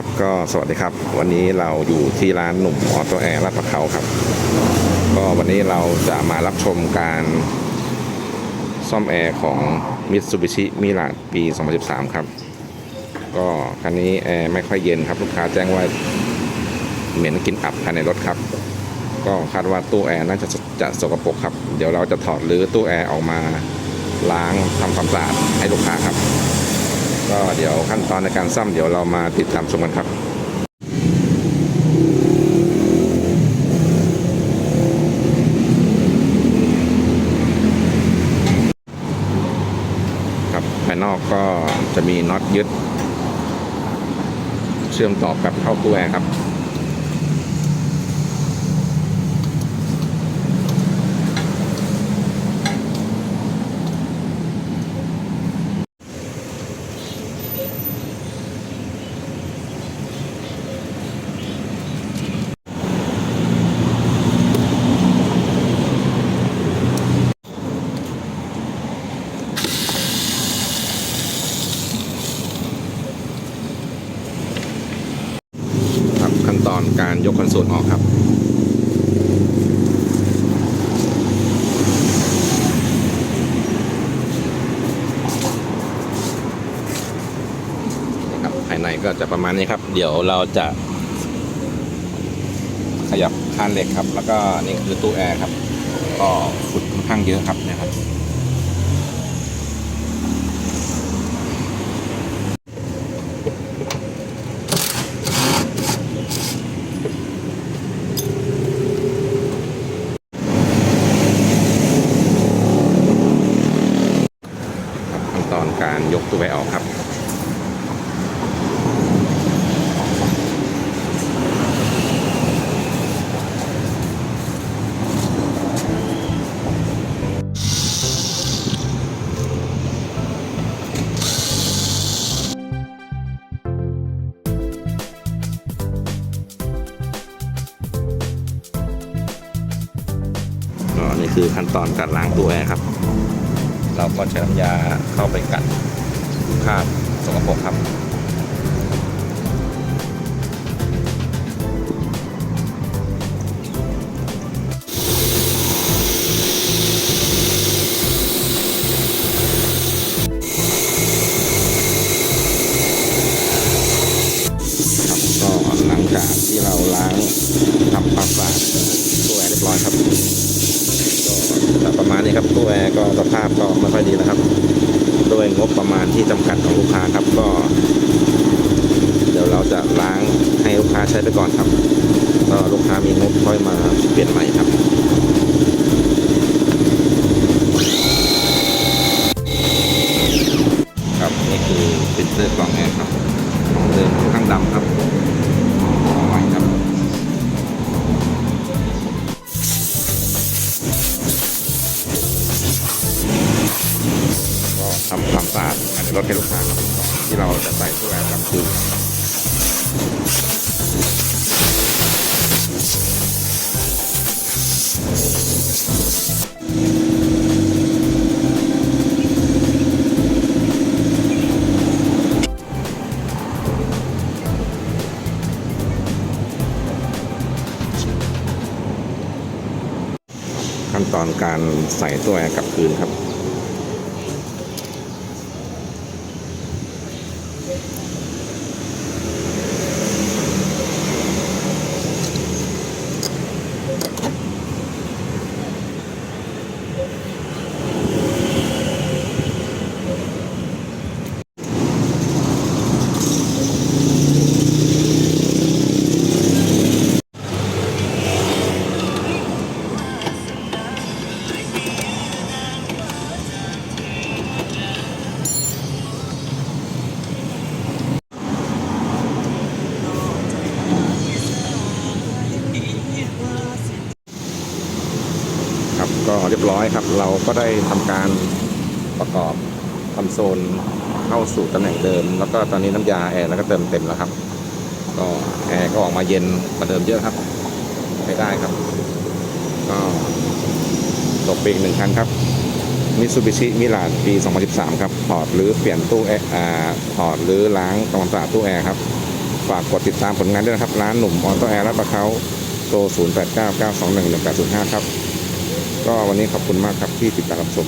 ครับก็สวัสดีครับ วันนี้เราอยู่ที่ร้านหนุ่มออโตแอร์ลาดประเขาครับ ก็วันนี้เราจะมารับชมการซ่อมแอร์ของ Mitsubishi m i r a g ปี 2013 ครับ ก็คันนี้แอร์ไม่ค่อยเย็นครับ ลูกค้าแจ้งว่าเหม็นกลินอับภายในรถครับ ก็คาดว่าตู้แอร์น่าจะจะสกปรกครับ เดี๋ยวเราจะถอดรื้อตู้แอร์ออกมาล้างทำความสะอาดให้ลูกค้าครับ ก็เดี๋ยวขั้นตอนในการซ่อมเดี๋ยวเรามาติดตามชมกันครับครับภายนอกก็จะมีน็อตยึด เชื่อมต่อกับเข้าตู้แอร์ครับครับขั้นตอน การยกคอนโซลออกครับครับ ภายในก็จะประมาณนี้ครับ เดี๋ยวเราจะ ขยับคานเหล็กครับ แล้วก็นี่คือตู้แอร์ครับ ก็ฝุ่นค่อนข้างเยอะครับนะครับ การยกตู้แอร์ออกครับ นี่คือขั้นตอนการล้างตู้แอร์ครับ เราก็ใช้น้ำยาเข้าไปกัดคราบสกปรกครับครับก็หลังจากที่เราล้างทำความสะอาดตู้แอร์เรียบร้อยครับ ประมาณนี้ครับตู้แอร์ก็สภาพก็ไม่ค่อยดีนะครับด้วยงบประมาณที่จำกัดของลูกค้าครับก็ เดี๋ยวเราจะล้างให้ลูกค้าใช้ไปก่อนครับก็ลูกค้ามีงบค่อยมาเปลี่ยนใหม่ครับครับามสะอาดภายในรถให้ลูกค้าครับที่เราจะใส่ตู้แอร์กลับคืนขั้นตอนการใส่ตู้แอร์กลับคืนครับ ก็เรียบร้อยครับ เราก็ได้ทำการประกอบคอนโซนเข้าสู่ตำแหน่งเดิม แล้วก็ตอนนี้น้ำยาแอร์แล้วก็เติมเต็มแล้วครับ ก็แอร์ก็ออกมาเย็นกว่าเดิมเยอะครับใช้ได้ครับ ก็ตกปีกหนึ่งคันครับมิตซูบิชิมิลานปี 2013 ครับถอดหรือเปลี่ยนตู้แอร์ถอดหรือล้างความสะอาดตู้แอร์ครับ ฝากกดติดตามผลงานด้วยนะครับ ร้านหนุ่มออโต้แอร์รับประเขาโทร 0899921185 ครับ ก็วันนี้ขอบคุณมากครับที่ติดตามรับชม